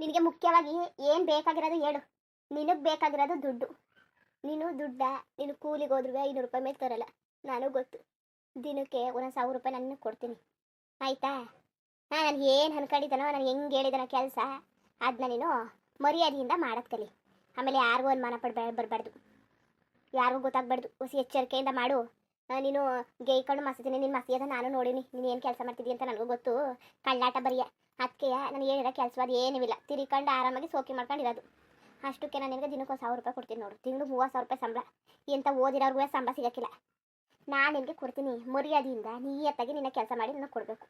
ನಿನಗೆ ಮುಖ್ಯವಾಗಿ ಏನು ಬೇಕಾಗಿರೋದು ಹೇಳು. ನಿನಗೆ ಬೇಕಾಗಿರೋದು ದುಡ್ಡು. ನೀನು ದುಡ್ಡ ನೀನು ಕೂಲಿಗೆ ಹೋದ್ರೂ ಐನೂರು ರೂಪಾಯಿ ಮೇಲೆ ತರಲ್ಲ. ನಾನು ಗೊತ್ತು. ದಿನಕ್ಕೆ ಒಂದೊಂದು ಸಾವಿರ ರೂಪಾಯಿ ನಾನು ಕೊಡ್ತೀನಿ. ಆಯ್ತಾ? ಹಾಂ ನಾನು ಏನು ಅನ್ಕೊಂಡಿದ್ದಾನೋ ನಾನು ಹೆಂಗೆ ಹೇಳಿದಾನೋ ಕೆಲಸ ಅದನ್ನ ನೀನು ಮರ್ಯಾದೆಯಿಂದ ಮಾಡೋದು ಕಲಿ ಆಮೇಲೆ ಯಾರಿಗೂ ಅನುಮಾನ ಪಡ್ಬೇ, ಬರಬಾರ್ದು. ಯಾರಿಗೂ ಗೊತ್ತಾಗಬಾರ್ದು. ಹೊಸ ಎಚ್ಚರಿಕೆಯಿಂದ ಮಾಡು. ನೀನು ಗೇಯ್ಕೊಂಡು ಮಸ್ತೀನಿ ನಿನ್ನ ಮಸಿಯದ ನಾನು ನೋಡಿನಿ. ನೀನು ಏನು ಕೆಲಸ ಮಾಡ್ತಿದ್ದಿ ಅಂತ ನನಗೂ ಗೊತ್ತು. ಕಳ್ಳಾಟ ಬರಿಯ. ಅದಕ್ಕೆ ನಾನು ಹೇಳಿರೋ ಕೆಲಸ ಅದು ಏನಿಲ್ಲ ತಿರ್ಕೊಂಡು ಆರಾಮಾಗಿ ಸೋಕಿ ಮಾಡ್ಕೊಂಡಿರೋದು. ಅಷ್ಟಕ್ಕೆ ನಾನು ನಿನಗೆ ದಿನಕ್ಕೆ ಒಂದು ಸಾವಿರ ರೂಪಾಯಿ ಕೊಡ್ತೀನಿ ನೋಡು. ತಿಂಗಳು ಮೂವತ್ತು ಸಾವಿರ ರೂಪಾಯಿ ಸಂಬಳ. ಎಂತ ಓದಿರೋರ್ಗೂ ಸಂಬಳ ಸಿಗೋಕ್ಕಿಲ್ಲ. ನಾನು ನಿನಗೆ ಕೊಡ್ತೀನಿ. ಮರ್ಯಾದೆಯಿಂದ ನೀಯತ್ತಾಗಿ ನಿನ್ನ ಕೆಲಸ ಮಾಡಿ ನನಗೆ ಕೊಡಬೇಕು.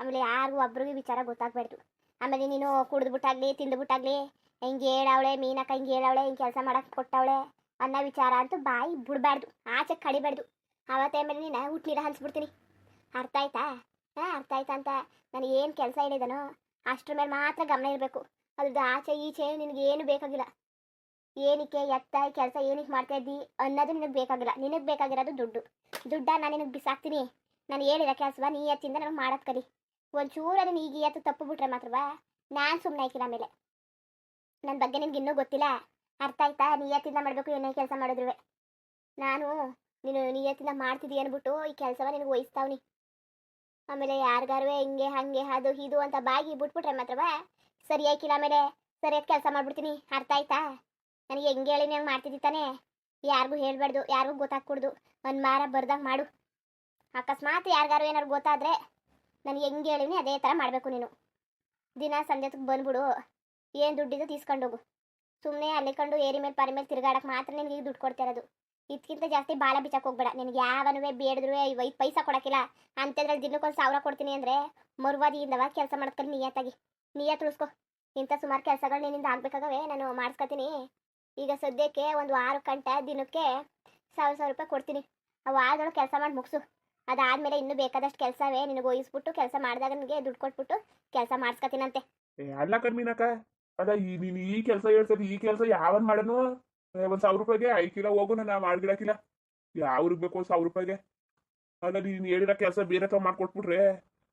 ಆಮೇಲೆ ಯಾರಿಗೂ ಒಬ್ರಿಗೂ ವಿಚಾರ ಗೊತ್ತಾಗಬಾರ್ದು ಆಮೇಲೆ ನೀನು ಕುಡಿದ್ಬಿಟ್ಟಾಗ್ಲಿ ತಿಂದ್ಬಿಟ್ಟಾಗ್ಲಿ ಹಿಂಗೆ ಹೇಳವಳೆ, ಮೀನಕ್ಕ ಹಿಂಗೆ ಹೇಳವಳೆ, ಹಿಂಗೆ ಕೆಲಸ ಮಾಡಕ್ಕೆ ಕೊಟ್ಟವಳೆ ಅನ್ನೋ ವಿಚಾರ ಅಂತೂ ಬಾಯಿ ಬಿಡಬಾರ್ದು. ಆಚೆ ಕಡಿಬಾರ್ದು ಆವತ್ತೇ ಮೇಲೆ ನೀನು ಹುಟ್ಟಿರ ಹಂಚ್ಬಿಡ್ತೀನಿ ಅರ್ಥ ಆಯ್ತಾ? ಹಾಂ, ಅರ್ಥ ಆಯ್ತಾ ಅಂತ. ನನಗೆ ಏನು ಕೆಲಸ ಹೇಳಿದನೋ ಅಷ್ಟ್ರ ಮೇಲೆ ಮಾತ್ರ ಗಮನ ಇರಬೇಕು. ಅದ್ರದ್ದು ಆಚೆ ಈಚೆ ನಿನಗೆ ಏನು ಬೇಕಾಗಿಲ್ಲ. ಏನಕ್ಕೆ ಎತ್ತ, ಕೆಲಸ ಏನಕ್ಕೆ ಮಾಡ್ತಾ ಇದ್ದಿ ಅನ್ನೋದು ನಿನಗೆ ಬೇಕಾಗಿಲ್ಲ. ನಿನಗೆ ಬೇಕಾಗಿರೋದು ದುಡ್ಡು. ದುಡ್ಡ ನಾನು ನಿನಗೆ ಬಿಸಾಕ್ತೀನಿ. ನಾನು ಹೇಳಿದ ಕೆಲಸ ನೀ ಎತ್ತಿಂದ ನನಗೆ ಮಾಡೋದು ಕಲಿ. ಒಂಚೂರು ಅದನ್ನು ಈಗ ಎತ್ತು ತಪ್ಪು ಬಿಟ್ರೆ ಮಾತ್ರವಾ? ನಾನು ಸುಮ್ಮನೆ ಆಯ್ಕಿಲ್ಲ ಆಮೇಲೆ. ನನ್ನ ಬಗ್ಗೆ ನಿನಗೆ ಇನ್ನೂ ಗೊತ್ತಿಲ್ಲ. ಅರ್ಥ ಆಯ್ತಾ? ನೀ ಎತ್ತಿಂದ ಮಾಡಬೇಕು ಏನೇ ಕೆಲಸ ಮಾಡಿದ್ರು ನಾನು ನೀನು ನಿಯತ್ತಿನ ಮಾಡ್ತಿದ್ದೀಯ ಅನ್ಬಿಟ್ಟು ಈ ಕೆಲಸವ ನಿನಗೆ ವಹಿಸ್ತಾವ್ನಿ. ಆಮೇಲೆ ಯಾರಿಗಾರು ಹಿಂಗೆ, ಹಂಗೆ, ಅದು, ಇದು ಅಂತ ಬಾಗಿ ಬಿಟ್ಬಿಟ್ರೆ ಮಾತ್ರವಾ ಸರಿ ಆಯ್ಕಿಲ್ಲ ಆಮೇಲೆ ಸರಿಯಾದ ಕೆಲಸ ಮಾಡ್ಬಿಡ್ತೀನಿ. ಅರ್ಥ ಆಯ್ತಾ? ನನಗೆ ಹೆಂಗೆ ಹೇಳಿ ನಂಗೆ ಮಾಡ್ತಿದ್ದಿ ತಾನೇ? ಯಾರಿಗೂ ಹೇಳ್ಬಾರ್ದು, ಯಾರಿಗೂ ಗೊತ್ತಾಗ್ಕೊಡ್ದು. ಒಂದು ಮಾರ ಬರ್ದಂಗೆ ಮಾಡು. ಅಕಸ್ಮಾತ್ ಯಾರಿಗಾರು ಏನಾರು ಗೊತ್ತಾದ್ರೆ ನನಗೆ ಹೆಂಗೆ ಹೇಳಿನಿ ಅದೇ ಥರ ಮಾಡಬೇಕು ನೀನು. ದಿನ ಸಂಜೆ ಬಂದ್ಬಿಡು. ಏನು ದುಡ್ಡಿದ್ದು ತೀಸ್ಕೊಂಡೋಗು ಸುಮ್ಮನೆ ಅಲ್ಲಿ ಕಂಡು ಏರಿ ಮೇಲೆ ಪಾರಿ ಮೇಲೆ ತಿರ್ಗಾಡಕ್ಕೆ ಮಾತ್ರ ನಿನಗೆ ದುಡ್ಡು ಕೊಡ್ತಾ ಇರೋದು. ಇದಕ್ಕಿಂತ ಜಾಸ್ತಿ ಬಾಳ ಬಿಚ್ಚಕ್ಕೆ ಹೋಗ್ಬೇಡ. ನಿನಗೆ ಯಾವನುವೆ ಬೇಡಿದ್ರು ಐದು ಪೈಸಾ ಕೊಡೋಕ್ಕಿಲ್ಲ. ಅಂಥದ್ರಲ್ಲಿ ದಿನಕ್ಕೊಂದು ಸಾವಿರ ಕೊಡ್ತೀನಿ ಅಂದರೆ ಮರುವಾದಿಯಿಂದವ ಕೆಲಸ ಮಾಡ್ಕೊಂಡು ನಿಯತ್ತಾಗಿ. ನಿಯತ್ ಉಳಿಸ್ಕೊ ಇಂಥ ಸುಮಾರು ಕೆಲಸಗಳು ನಿನ್ನಿಂದ ಆಗ್ಬೇಕಾಗವೆ. ನಾನು ಮಾಡಿಸ್ಕೊತೀನಿ. ಈಗ ಸದ್ಯಕ್ಕೆ ಒಂದು ಆರು ಗಂಟೆ ದಿನಕ್ಕೆ ಸಾವಿರ ಸಾವಿರ ರೂಪಾಯಿ ಕೊಡ್ತೀನಿ. ಆ ವಾರದೊಳಗೆ ಕೆಲಸ ಮಾಡಿ ಮುಗಿಸು. ಅದಾದ್ಮೇಲೆ ಇನ್ನೂ ಬೇಕಾದಷ್ಟು ಕೆಲಸವೇ ನಿನಗೆ ವಹಿಸ್ಬಿಟ್ಟು ಕೆಲಸ ಮಾಡಿದಾಗ ನನಗೆ ದುಡ್ಡು ಕೊಟ್ಬಿಟ್ಟು ಕೆಲಸ ಮಾಡಿಸ್ಕೊತೀನಂತೆ. ಅಲ್ಲ ಕಣ್ಮೀನಕ್ಕ. ಅದ ನೀನು ಈ ಕೆಲಸ ಹೇಳ್ತದೆ ಈ ಕೆಲಸ ಯಾವನ್ ಮಾಡನು? ಒಂದ್ ಸಾವಿರ ರೂಪಾಯಿಗೆ ಐಕಿಲ್ಲ ಹೋಗು ನಾನು ಮಾಡ್ಗಿಡಕಿಲ್ಲ ಯಾವ್ರಿಗೆ ಬೇಕು ಸಾವಿರ ರೂಪಾಯಿಗೆ. ಅಲ್ಲ ನೀನು ಹೇಳಿರೋ ಕೆಲಸ ಬೇರೆ ತಾವ್ ಮಾಡ್ಕೊಟ್ಬಿಟ್ರೆ,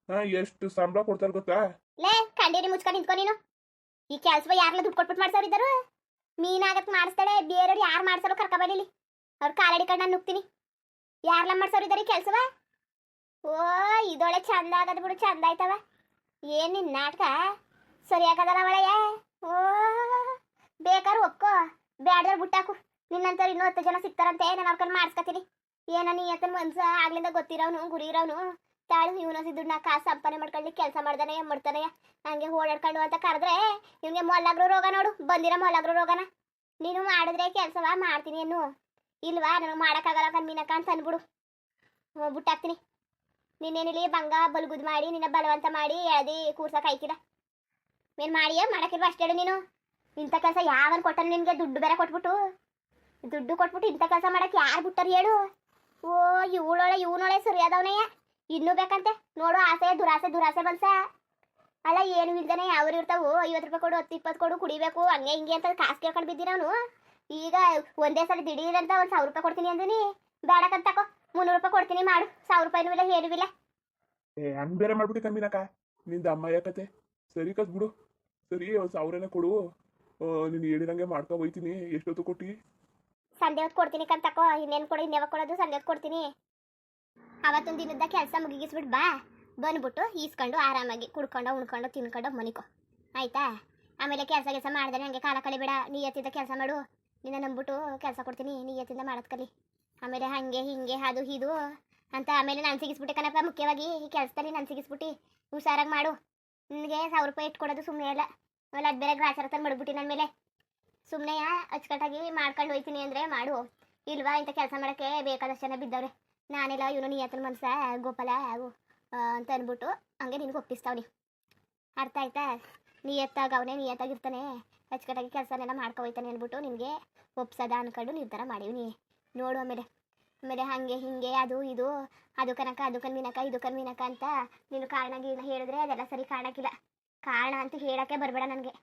ಹಾ, ಎಷ್ಟು ಸಂಬಳ ಕೊಡ್ತಾರೆ ಗೊತ್ತಾ? ಲೇ ಕಂಡೇರಿ ಮುಚ್ಕೊಂಡು ನಿಂತ್ಕೊ ನೀನು. ಈ ಕೆಲಸ ಯಾರೆಲ್ಲ ದುಡ್ಡು ಕೊಟ್ಬಿಟ್ಟು ಮಾಡ್ಸೋರಿದ್ದಾರು ಮೀನಾಗತ್ ಮಾಡಿಸ್ತಾಳೆ, ಬೇರೆಯವ್ರು ಯಾರು ಮಾಡ್ಸಾರೋ ಕರ್ಕ ಬರೀಲಿ ಅವ್ರ ಕಾಲಡಿ ನಾನು ನುಗ್ತೀನಿ. ಯಾರ್ಲ ಮಾಡ್ಸೋರು ಇದ್ದಾರೆ ಕೆಲಸವ ಓ ಇದೊಳೆ ಚಂದ ಆಗದ ಬಿಡು, ಚಂದ ಆಯ್ತವ. ಏನ್ ನಿನ್ ನಾಟಕ? ಸರಿಯಾಗದಲ್ಲ ಅವಳೆಯ ಓ ಬ್ಯಾಡ್ದವ್ರು ಬಿಟ್ಟಾಕು ನಿನ್ನಂತರ ಇನ್ನೂ ಹತ್ತು ಜನ ಸಿಗ್ತಾರಂತೆ ನಾನು ಅವ್ರ ಕೈಲಿ ಮಾಡಿಸ್ಕೊತೀನಿ? ಏನ ನೀ ಅತನ ಮನ್ಸ ಆಗ್ಲಿಂದ ಗೊತ್ತಿರೋನು ಗುರಿ ಇರೋನು ತಾಳು ಸಿದ್ದು ನಾ ಕಾಸು ಸಂಪಾದನೆ ಮಾಡ್ಕೊಳ್ಳಿ, ಕೆಲಸ ಮಾಡ್ದಾನೆ ಮಾಡ್ತಾನೆ ಹಂಗೆ ಓಡಾಡ್ಕೊಂಡು ಅಂತ ಕರೆದ್ರೆ, ಇವನಿಗೆ ಮೊಲಾಗ್ರು ರೋಗ ನೋಡು, ಬಂದಿರೋ ಮೊಲಾಗ್ರು ರೋಗನ. ನೀನು ಮಾಡಿದ್ರೆ ಕೆಲಸವ, ಮಾಡ್ತೀನಿ ಏನು ಇಲ್ವಾ, ನನಗೆ ಮಾಡೋಕ್ಕಾಗಲ್ಲ ಕಣ್ಮೀನಕ್ಕ ಅಂತ ಅಂದ್ಬಿಡು ಬಿಟ್ಟಾಕ್ತೀನಿ. ನಿನ್ನೇನಿಲ್ಲಿ ಬಂಗ ಬಲ್ಗುದ್ ಮಾಡಿ, ನಿನ್ನ ಬಲವಂತ ಮಾಡಿ ಎಳ್ದಿ ಕೂರ್ಸಕ್ಕೆ ಆಯ್ತಿಲ್ಲ. ಮೇನ್ ಮಾಡಿಯೇ? ಮಾಡಕ್ಕಿಲ್ವ ಅಷ್ಟೇಳು ನೀನು? ಇಂಥ ಕೆಲಸ ಯಾವನ್ ಕೊಟ್ಟನು ನಿನಗೆ? ದುಡ್ಡು ಬೇರೆ ಕೊಟ್ಬಿಟ್ಟು. ದುಡ್ಡು ಕೊಟ್ಬಿಟ್ಟು ಇಂಥ ಕೆಲಸ ಮಾಡಕ್ಕೆ ಯಾರು ಬಿಟ್ಟರು ಹೇಳು? ಓ, ಇವಳೊಳೆ, ಇವನೊಳೆ ಸರಿಯಾದವನಯ್ಯ ಇನ್ನೂ ಬೇಕಂತೆ? ನೋಡು, ಆಸೆ, ದುರಾಸೆ ದುರಾಸೆ ಬಲ್ಸ ಅಲ್ಲ, ಏನು ಇಲ್ದೇನೆ ಯಾವ್ರು ಇರ್ತಾವು, ಐವತ್ತು ರೂಪಾಯಿ ಕೊಡು, ಹತ್ತು, ಇಪ್ಪತ್ತು ಕೊಡು, ಕುಡಿಬೇಕು, ಹಂಗೆ ಹಿಂಗೆ ಅಂತ ಕಾಸು ಕೇಳ್ಕೊಂಡು ಬಿದ್ದಿರವನು ಈಗ ಒಂದೇ ಸಲ ದಿಢೀರ್ ಅಂತ ಒಂದು ಸಾವಿರ ರೂಪಾಯಿ ಕೊಡ್ತೀನಿ ಅಂದಿನಿ. ಬೇಡಕ್ಕಂತ ತಕೋ, ಮುನ್ನೂರು ರೂಪಾಯಿ ಕೊಡ್ತೀನಿ ಮಾಡು. ಸಾವಿರ ರೂಪಾಯಿನೂ ಇಲ್ಲ, ಏನೂ ಇಲ್ಲ. ಬೇರೆ ಮಾಡ್ಬಿಟ್ಟು ಕಮ್ಮಿನಕ್ಕ ನಿಂದ ಅಮ್ಮ ಯಾಕತೆ ಸರಿ ಬಿಡು. ಸರಿ, ಒಂದ್ ಸಾವಿರನೇ ಕೊಡು. ನೀನು ಹೇಳಿದಂಗೆ ಮಾಡ್ಕೊ ಹೋಯ್ತೀನಿ. ಎಷ್ಟೊತ್ತು ಕೊಟ್ಟಿ? ಸಂಡೆ ಹೊತ್ತು ಕೊಡ್ತೀನಿ ಕಂತ ತಕೋ. ಇನ್ನೇನು ಕೊಡು ಇನ್ನೇವ ಕೊಡೋದು ಸಂಡೆ ಹೊತ್ತು ಕೊಡ್ತೀನಿ. ಅವತ್ತೊಂದು ದಿನದ ಕೆಲಸ ಮುಗಿಸ್ಬಿಟ್ಟು ಬಾ. ಬಂದ್ಬಿಟ್ಟು ಈಸ್ಕೊಂಡು ಆರಾಮಾಗಿ ಕುಡ್ಕೊಂಡು, ಉಣ್ಕೊಂಡು, ತಿನ್ಕೊಂಡು ಮನಿಕೋ. ಆಯ್ತಾ? ಆಮೇಲೆ ಕೆಲಸ ಕೆಲಸ ಮಾಡಿದ್ರೆ ಹಂಗೆ ಕಾಲ ಕಳಿಬೇಡ. ಎತ್ತಿದ್ದ ಕೆಲಸ ಮಾಡು. ನಿನ್ನ ನಂಬಿಟ್ಟು ಕೆಲಸ ಕೊಡ್ತೀನಿ. ನೀ ಎತ್ತಿಂದ ಮಾಡೋದು ಕಲಿ. ಆಮೇಲೆ ಹಂಗೆ ಹಿಂಗೆ ಅದು ಇದು ಅಂತ ಆಮೇಲೆ ನಾನು ಸಿಗಿಸ್ಬಿಟ್ಟೆ ಕಣಪ್ಪ. ಮುಖ್ಯವಾಗಿ ಈ ಕೆಲಸದಲ್ಲಿ ನಾನು ಸಿಗಿಸ್ಬಿಟ್ಟು. ಹುಷಾರಾಗಿ ಮಾಡು. ನಿನಗೆ ಸಾವಿರ ರೂಪಾಯಿ ಇಟ್ಕೊಡೋದು ಸುಮ್ಮನೆ ಆಮೇಲೆ ಅದು ಬೇರೆ ಗ್ರಾಚಾರ ತಂದು ಮಾಡ್ಬಿಟ್ಟಿ ನನ್ನ ಮೇಲೆ. ಸುಮ್ಮನೆ ಅಚ್ಚುಕಟ್ಟಾಗಿ ಮಾಡ್ಕೊಂಡು ಹೋಯ್ತೀನಿ ಅಂದರೆ ಮಾಡು. ಇಲ್ವಾ ಇಂಥ ಕೆಲಸ ಮಾಡೋಕ್ಕೆ ಬೇಕಾದಷ್ಟು ಜನ ಬಿದ್ದವ್ರೆ. ನಾನೆಲ್ಲ ಇವನು ನಿಯತನ ಮನ್ಸ, ಗೋಪಾಲ ಹಾಗು ಅಂತ ಅಂದ್ಬಿಟ್ಟು ಹಂಗೆ ನಿನಗೆ ಒಪ್ಪಿಸ್ತಾವ್ನಿ ಅರ್ಥ ಆಯ್ತಾ? ನಿಯತ್ತಾಗಿ ಅವನೇ ನಿಯತ್ತಾಗಿರ್ತಾನೆ ಅಚ್ಚುಕಟ್ಟಾಗಿ ಕೆಲಸನೆಲ್ಲ ಮಾಡ್ಕೊ ಹೋಯ್ತಾನೆ ಅಂದ್ಬಿಟ್ಟು ನಿನಗೆ ಒಪ್ಸದ ಅನ್ಕೊಂಡು ನಿರ್ಧಾರ ಮಾಡೀವಿ ನೋಡು ಆಮೇಲೆ. ಆಮೇಲೆ ಹಾಗೆ, ಹಿಂಗೆ, ಅದು, ಇದು, ಅದು ಕನಕ, ಅದು ಕನ್ಮೀನಕ ಇದು ಕನ್ಮೀನಕ ಅಂತ ನೀನು ಕಾರಣ ಹೇಳಿದ್ರೆ ಅದೆಲ್ಲ ಸರಿ ಕಾಣಕ್ಕಿಲ್ಲ ಕಾರಣ ಅಂತ ಹೇಳಕ್ಕೆ ಬರಬೇಡ ನನಗೆ.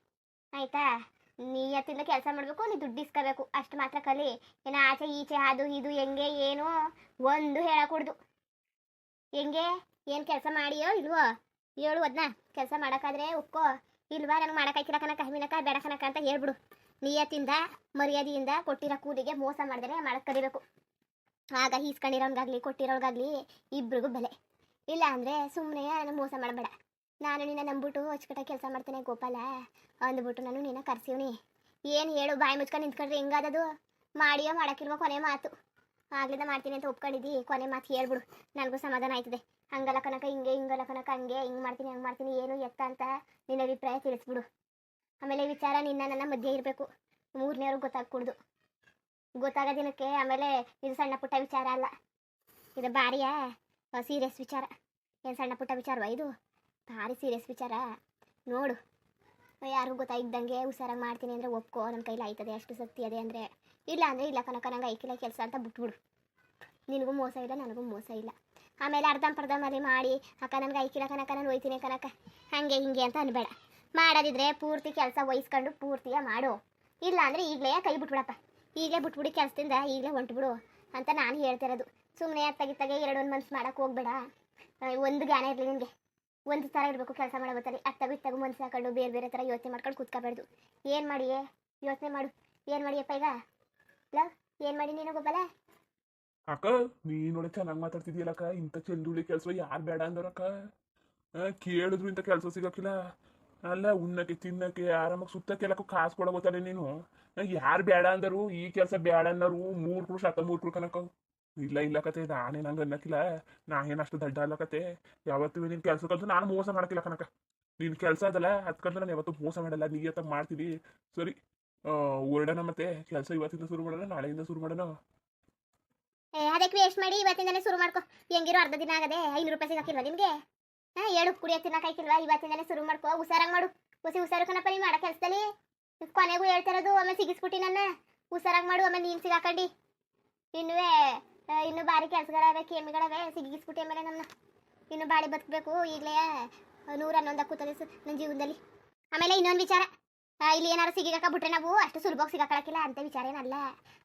ಆಯ್ತಾ? ನೀಯತ್ತಿಂದ ಕೆಲಸ ಮಾಡಬೇಕು, ನೀ ದುಡ್ಡು ಇಸ್ಕೋಬೇಕು. ಅಷ್ಟು ಮಾತ್ರ ಕಲಿ. ಏನ ಆಚೆ, ಈಚೆ, ಅದು, ಇದು, ಹೆಂಗೆ, ಏನು ಒಂದು ಹೇಳಕೂಡ್ದು ಹೆಂಗೆ? ಏನು ಕೆಲಸ ಮಾಡಿಯೋ ಇಲ್ವೋ? ಹೇಳು ಅದನ್ನ ಕೆಲಸ ಮಾಡೋಕ್ಕಾದ್ರೆ ಉಕ್ಕೋ ಇಲ್ವಾ? ನನಗೆ ಐತಿರ ಕನಕ ಮೀನಕ ಬೇಡ ಕನಕ ಅಂತ ಹೇಳ್ಬಿಡು. ನಿಯತ್ತಿಂದ, ಮರ್ಯಾದೆಯಿಂದ ಕೊಟ್ಟಿರೋ ಕೂಲಿಗೆ ಮೋಸ ಮಾಡಿದ್ರೆ ಮಾಡಕ್ ಕಲಿಬೇಕು. ಆಗ ಈಸ್ಕೊಂಡಿರೋನ್ಗಾಗ್ಲಿ, ಕೊಟ್ಟಿರೋನ್ಗಾಗ್ಲಿ ಇಬ್ರಿಗೂ ಬೆಲೆ. ಇಲ್ಲ ಅಂದರೆ ಸುಮ್ಮನೆ ಮೋಸ ಮಾಡಬೇಡ. ನಾನು ನಿನ್ನ ನಂಬಿಟ್ಟು ಅಚ್ಚುಕಟ್ಟಾಗಿ ಕೆಲಸ ಮಾಡ್ತೇನೆ ಗೋಪಾಲ. ಅಂದ್ಬಿಟ್ಟು ನಾನು ನಿನ್ನ ಕರ್ಸೀವ್ನಿ. ಏನು ಹೇಳು ಬಾಯಿ ಮುಚ್ಕೊಂಡು ನಿಂತ್ಕೊಂಡ್ರೆ, ಹೆಂಗಾದದು. ಮಾಡಿಯೋ ಮಾಡಕ್ಕಿರುವ ಕೊನೆ ಮಾತು. ಆಗ್ಲಿಂದ ಮಾಡ್ತೀನಿ ಅಂತ ಒಪ್ಕೊಂಡಿದ್ದಿ. ಕೊನೆ ಮಾತು ಹೇಳ್ಬಿಡು. ನನಗೂ ಸಮಾಧಾನ ಆಯ್ತದೆ. ಹಂಗಲ್ಲ ಕನಕ ಹಿಂಗೆ, ಹಿಂಗಲ್ಲ ಕನಕ ಹಂಗೆ, ಹಿಂಗೆ ಮಾಡ್ತೀನಿ, ಹಂಗೆ ಮಾಡ್ತೀನಿ. ಏನು ಎತ್ತ ಅಂತ ನಿನ್ನ ಅಭಿಪ್ರಾಯ ತಿಳಿಸ್ಬಿಡು. ಆಮೇಲೆ ವಿಚಾರ ನಿನ್ನ ನನ್ನ ಮಧ್ಯೆ ಇರಬೇಕು. ಮೂರನೇವ್ರಿಗೆ ಗೊತ್ತಾಗ್ಕೂಡ್ದು. ಗೊತ್ತಾಗೋ ದಿನಕ್ಕೆ ಆಮೇಲೆ ಇದು ಸಣ್ಣ ಪುಟ್ಟ ವಿಚಾರ ಅಲ್ಲ. ಇದು ಭಾರಿಯ? ಸೀರಿಯಸ್ ವಿಚಾರ. ಏನು ಸಣ್ಣ ಪುಟ್ಟ ವಿಚಾರವಾ ಇದು? ಭಾರಿ ಸೀರಿಯಸ್ ವಿಚಾರ. ನೋಡು. ಯಾರಿಗೂ ಗೊತ್ತಾಗಿದ್ದಂಗೆ ಹುಷಾರಾಗಿ ಮಾಡ್ತೀನಿ ಅಂದರೆ ಒಪ್ಕೋ. ನನ್ನ ಕೈಲಿ ಆಯ್ತದೆ, ಅಷ್ಟು ಶಕ್ತಿ ಅದೇ ಅಂದರೆ. ಇಲ್ಲ ಅಂದರೆ ಇಲ್ಲ ಕನಕ, ನಂಗೆ ಐಕಿಲ್ಲ ಕೆಲಸ ಅಂತ ಬಿಟ್ಬಿಡು. ನಿನಗೂ ಮೋಸ ಇಲ್ಲ, ನನಗೂ ಮೋಸ ಇಲ್ಲ. ಆಮೇಲೆ ಅರ್ಧಂಪರ್ಧಂಬಲ್ಲಿ ಮಾಡಿ, ಅಕ್ಕ ನನಗೆ ಐಕಿಲ್ಲ ಕನಕ, ನಾನು ಒಯ್ತೀನಿ ಕನಕ. ಹಾಗೆ ಹಿಂಗೆ ಅಂತ ಅನ್ಬೇಡ. ಮಾಡೋದಿದ್ರೆ ಪೂರ್ತಿ ಕೆಲಸ ವಹಿಸ್ಕೊಂಡು ಪೂರ್ತಿಯ ಮಾಡು. ಇಲ್ಲ ಅಂದರೆ ಈಗಲೇ ಕೈ ಬಿಟ್ಬಿಡಪ್ಪ. ಈಗಲೇ ಬಿಟ್ಬಿಡಿ ಕೆಲಸದಿಂದ, ಈಗಲೇ ಹೊಂಟ್ಬಿಡು ಅಂತ ನಾನು ಹೇಳ್ತಿರೋದು. ಸುಮ್ಮನೆ ಅತ್ತಾಗಿತ್ತಾಗೆ ಎರಡು ಒಂದು ಮನ್ಸು ಮಾಡೋಕ್ಕೆ ಹೋಗ್ಬೇಡ. ಒಂದು ಗಾನ ಇರಲಿ ನಿನಗೆ. ಒಂದು ಥರ ಇರಬೇಕು ಕೆಲಸ ಮಾಡೋ ಗೊತ್ತಲ್ಲಿ ಅತ್ತಾಗ ಇತ್ತಾಗ ಮನ್ಸು ಹಾಕೊಂಡು ಬೇರೆ ಬೇರೆ ಥರ ಯೋಚನೆ ಮಾಡ್ಕೊಂಡು ಕೂತ್ಕೋಬಾರ್ದು ಏನು ಮಾಡಿ ಯೋಚನೆ ಮಾಡು. ಏನು ಮಾಡಿಯಪ್ಪ ಈಗ? ಲವ್? ಏನು ಮಾಡಿ ನೀನು ಗೊಬ್ಬಲ? ಅಕ್ಕ ನೀನೊಳೆ ಚೆನ್ನಾಗಿ ಮಾತಾಡ್ತಿದ್ಯಲ್ಲಕ್ಕ ಇಂಥ ಚೆಂದುಳಿ ಕೆಲಸ ಯಾರು ಬೇಡ ಅಂದರಕ್ಕ ಕೇಳಿದ್ರು ಇಂಥ ಕೆಲಸ ಸಿಗೋಕ್ಕಿಲ್ಲ. ಅಲ್ಲ, ಉಣ್ಣಕ್ಕೆ, ತಿನ್ನಕ್ಕೆ, ಆರಾಮಾಗಿ ಸುತ್ತಕ್ಕೆಲ್ಲಕ್ಕೂ ಕಾಸು ಕೊಡೋ ಗೊತ್ತಲ್ಲ ನೀನು. ಯಾರು ಬೇಡ ಅಂದರು ಈ ಕೆಲಸ ಬೇಡ ಅನ್ನೋರು ಪುರುಷ ಆಕ ಮೂರು ಕನಕ ಇಲ್ಲ ಇಲ್ಲ ಕತೆ, ನಾನೇ ನಂಗೆ ಅನ್ನಕ್ಕಿಲ್ಲ ಏನ್ ಅಷ್ಟು ದಡ್ಡ ಅಲ್ಲ ಕತೆ. ಯಾವತ್ತೂ ನಿನ್ನ ಕಲ್ತು ನಾನು ಮೋಸ ಮಾಡಕಿಲ್ಲ ಕನಕ ನಿನ್ನ ಕೆಲಸ ಅದಲ್ಲ ಅದಕ್ಕಂತ ನಾನು ಯಾವತ್ತೂ ಮೋಸ ಮಾಡಲ್ಲ. ನೀ ಅಂತ ಮಾಡ್ತೀನಿ. ಸರಿ ಹೊರಡೋಣ ಮತ್ತೆ. ಕೆಲಸ ಇವತ್ತಿಂದ ಶುರು ಮಾಡೋಣ, ನಾಳೆಯಿಂದ ಶುರು ಮಾಡೋಣ. ಅದಕ್ಕೆ ವೇಸ್ಟ್ ಮಾಡಿ ಇವತ್ತಿಂದಲೇ ಶುರು ಮಾಡ್ಕೊ. ಹೆಂಗಿರೋ ಅರ್ಧ ದಿನ ಆಗದೆ, ಐನೂರು ರೂಪಾಯಿ ಸಿಗಕ್ಕಿಲ್ವಾ ನಿಮಗೆ? ಹಾಂ ಹೇಳು ಕುಡಿಯೋ ತಿನ್ನಕ್ಕಾಯ್ತಿಲ್ವಾ ಇವತ್ತಿಂದಲೇ ಶುರು ಮಾಡ್ಕೋ. ಹುಷಾರಾಗಿ ಮಾಡು. ಹುಸಿ ಹುಷಾರು ಕಣಪ್ಪ, ನೀನು ಮಾಡೋ ಕೆಲಸದಲ್ಲಿ. ಕೊನೆಗೂ ಹೇಳ್ತಾ ಇರೋದು ಆಮೇಲೆ ಸಿಗಿಸ್ಬಿಟ್ಟು ನನ್ನ. ಹುಷಾರಾಗಿ ಮಾಡು ಆಮೇಲೆ ನೀನು ಸಿಗಾಕಂಡಿ. ಇನ್ನುವೇ ಇನ್ನು ಭಾರಿ ಕೆಲಸಗಳವೆ ಕೇಮಿಗಳವೆ ಸಿಗಿಸ್ಬಿಟ್ಟೆ ಮೇಲೆ ನಮ್ಮನ್ನ ಇನ್ನು ಬಾಳಿ ಬದುಕಬೇಕು, ಈಗಲೇ ನೂರ ಹನ್ನೊಂದು ಕೂತದೆ ನನ್ನ ಜೀವನದಲ್ಲಿ. ಆಮೇಲೆ ಇನ್ನೊಂದು ವಿಚಾರ. ಇಲ್ಲಿ ಏನಾರು ಸಿಗಾಕಬಿಟ್ರೆ ನಾವು ಅಷ್ಟು ಸುಲಭವಾಗಿ ಸಿಗಾಕಳಕ್ಕಿಲ್ಲ ಅಂತ ವಿಚಾರ ಏನಲ್ಲ.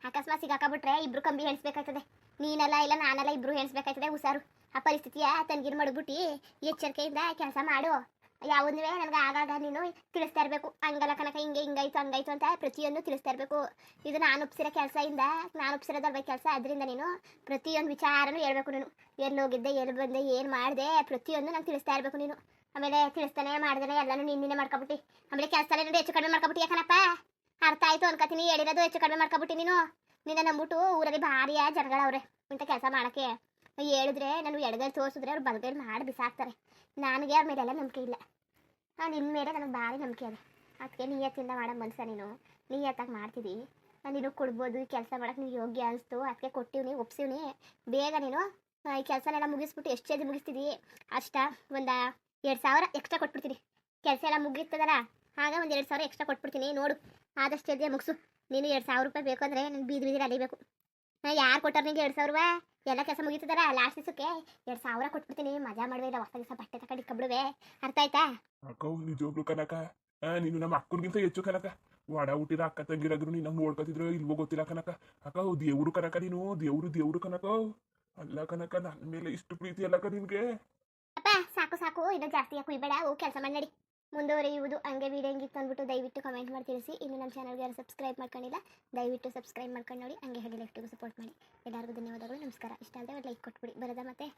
ಅಕಸ್ಮಾತ್ ಸಿಗಾಕಬಿಟ್ರೆ ಇಬ್ರು ಕಂಬಿ ಎಣಿಸ್ಬೇಕಾಯ್ತದೆ ನೀನಲ್ಲ ಇಲ್ಲ ನಾನಲ್ಲ ಇಬ್ರು ಎಣಿಸ್ಬೇಕಾಯ್ತದೆ ಹುಷಾರು. ಆ ಪರಿಸ್ಥಿತಿಯ ತನ್ಗಿರ್ ಮಡಗ್ಬಿಟ್ಟು ಎಚ್ಚರಿಕೆಯಿಂದ ಕೆಲಸ ಮಾಡು. ಯಾವುದೇ ನನಗೆ ಆಗಾಗ ನೀನು ತಿಳಿಸ್ತಾ ಇರಬೇಕು. ಹಂಗಲ್ಲ ಕನಕ ಹಿಂಗೆ ಹಿಂಗಾಯ್ತು ಹಂಗಾಯ್ತು ಅಂತ ಪ್ರತಿಯೊಂದು ತಿಳಿಸ್ತಾ ಇರಬೇಕು. ಇದು ನಾನು ಒಪ್ಸಿರೋ ಕೆಲಸದಿಂದ, ನಾನು ಒಪ್ಸಿರೋದಲ್ವ ಕೆಲಸ, ಅದರಿಂದ ನೀನು ಪ್ರತಿಯೊಂದು ವಿಚಾರನೂ ಹೇಳ್ಬೇಕು ನೀನು. ಎಲ್ಲಿ ಹೋಗಿದ್ದೆ, ಎಲ್ಲಿ ಬಂದೆ, ಏನು ಮಾಡಿದೆ, ಪ್ರತಿಯೊಂದು ನಂಗೆ ತಿಳಿಸ್ತಾ ಇರಬೇಕು ನೀನು. ಆಮೇಲೆ ತಿಳಿಸ್ತಾನೆ, ಮಾಡ್ದಾನೆ, ಎಲ್ಲನೂ ನಿನ್ನೆ ಮಾಡ್ಕೊಬಿಟ್ಟು. ಆಮೇಲೆ ಕೆಲಸ ನೋಡಿ ಹೆಚ್ಚು ಕಡಿಮೆ ಮಾಡ್ಕೊಬಿಟ್ಟು ಯಾಕನಪ್ಪ ಅರ್ಥ ಆಯ್ತು ಅನ್ಕೋತೀನಿ, ಹೇಳಿರೋದು ಹೆಚ್ಚು ಕಡಿಮೆ ಮಾಡ್ಕೊಬಿಟ್ಟು ನೀನು. ನಿನ್ನ ನಂಬಿಟ್ಟು ಊರಲ್ಲಿ ಭಾರಿಯ ಜನಗಳವ್ರೆ ಇಂಥ ಕೆಲಸ ಮಾಡೋಕ್ಕೆ. ಹೇಳಿದ್ರೆ ನಾನು ಎಡಗೈ ತೋರಿಸಿದ್ರೆ ಅವ್ರು ಬಲಗೈ ಮಾಡಿ ಬಿಸಾಕ್ತಾರೆ. ನನಗೆ ಅವ್ರ ಮೇಲೆಲ್ಲ ನಂಬಿಕೆ ಇಲ್ಲ. ಆ ನಿನ್ನ ಮೇಲೆ ನನಗೆ ಭಾರಿ ನಂಬಿಕೆ ಇದೆ. ಅದಕ್ಕೆ ನಿಯತ್ತಿಂದ ಮಾಡೋ ಮನ್ಸ ನೀನು? ನಿಯತ್ತಾಗಿ ಮಾಡ್ತಿದ್ದಿ ನಾನು ನೀನು ಕೊಡ್ಬೋದು, ಈ ಕೆಲಸ ಮಾಡೋಕ್ಕೆ ನೀವು ಯೋಗ್ಯ ಅನಿಸ್ತು. ಅದಕ್ಕೆ ಕೊಟ್ಟಿವ್ನಿ ಒಪ್ಸಿವ್ನಿ ಬೇಗ ನೀನು ಈ ಕೆಲಸನೆಲ್ಲ ಮುಗಿಸ್ಬಿಟ್ಟು ಎಷ್ಟು ಜಲ್ದಿ ಮುಗಿಸ್ತಿದ್ದಿ ಅಷ್ಟ ಒಂದು ಎರಡು ಸಾವಿರ ಎಕ್ಸ್ಟ್ರಾ ಕೊಟ್ಬಿಡ್ತೀನಿ. ಕೆಲಸ ಎಲ್ಲ ಮುಗಿಸ್ತದಲ್ಲ ಆಗ ಒಂದು ಎರಡು ಸಾವಿರ ಎಕ್ಸ್ಟ್ರಾ ಕೊಟ್ಬಿಡ್ತೀನಿ. ನೋಡು, ಆದಷ್ಟು ಜಲ್ದಿ ಮುಗಿಸು. ನೀನು ಎರಡು ಸಾವಿರ ರೂಪಾಯಿ ಬೇಕು ಅಂದರೆ ನಾನು ಬೀದಿ ಬೀದಿ ಅಲಿಬೇಕು. ಯಾರು ಕೊಟ್ಟರು ನಿಂಗೆ ಎರಡು ಸಾವಿರ ರೂಪಾಯಿ ಎಲ್ಲ ಕೆಲಸ ಮುಗೀತದಾರ ಲಾಸ್ಟ್ ದಿವಸಕ್ಕೆ ಎರಡು ಸಾವಿರ ಕೊಟ್ಬಿಡ್ತೀನಿ. ಮಜಾ ಮಾಡುವೆ ಇಲ್ಲ ಹೊಸ ದಿವಸ ಬಟ್ಟೆ ತಗೊಂಡು ಇಕ್ಕಬಿಡುವೆ ಅರ್ಥ ಆಯ್ತಾ? ಅಕ್ಕ ನಿಜವಾಗ್ಲು ಕನಕ. ನೀನು ನಮ್ಮ ಅಕ್ಕನಿಗಿಂತ ಹೆಚ್ಚು ಕನಕ. ಒಡ ಹುಟ್ಟಿದ ಅಕ್ಕ ತಂಗಿರಾದ್ರು ನೀನು ನೋಡ್ಕೊತಿದ್ರು ಇಲ್ವೋ ಗೊತ್ತಿಲ್ಲ ಕನಕ. ಅಕ್ಕ ದೇವ್ರು ಕನಕ ನೀನು ದೇವ್ರು ದೇವ್ರು ಕನಕ. ಅಲ್ಲ ಕನಕ ನನ್ನ ಮೇಲೆ ಇಷ್ಟು ಪ್ರೀತಿ ಅಲ್ಲಕ್ಕ ನಿನ್ಗೆ? ಅಪ್ಪ ಸಾಕು ಸಾಕು. ಇನ್ನೂ ಜಾಸ್ತಿ ಕುಯ್ಬೇಡ ಹೋಗಿ ಕೆಲಸ ಮಾಡಿ ಮುಂದುವರಿಯುವುದು ಹಂಗೆ ವೀಡಿಯೋ ಹೆಂಗಿತ್ತು ಅಂದ್ಬಿಟ್ಟು ದಯವಿಟ್ಟು ಕಮೆಂಟ್ ಮಾಡಿ ತಿಳಿಸಿ. ಇನ್ನು ನಮ್ಮ ಚಾನಲ್ಗೆ ಯಾರು ಸಬ್ಸ್ಕ್ರೈಬ್ ಮಾಡ್ಕೊಂಡಿಲ್ಲ, ದಯವಿಟ್ಟು ಸಬ್ಸ್ಕ್ರೈಬ್ ಮಾಡ್ಕೊಂಡು ನೋಡಿ, ಹಂಗೆ ಹೇಳಿ ಲೆಫ್ಟಿಗೂ ಸಪೋರ್ಟ್ ಮಾಡಿ. ಎಲ್ಲರಿಗೂ ಧನ್ಯವಾದಗಳು, ನಮಸ್ಕಾರ. ಇಷ್ಟ ಒಂದು ಲೈಕ್ ಕೊಟ್ಬಿಡಿ. ಬರೋದ ಮತ್ತೆ?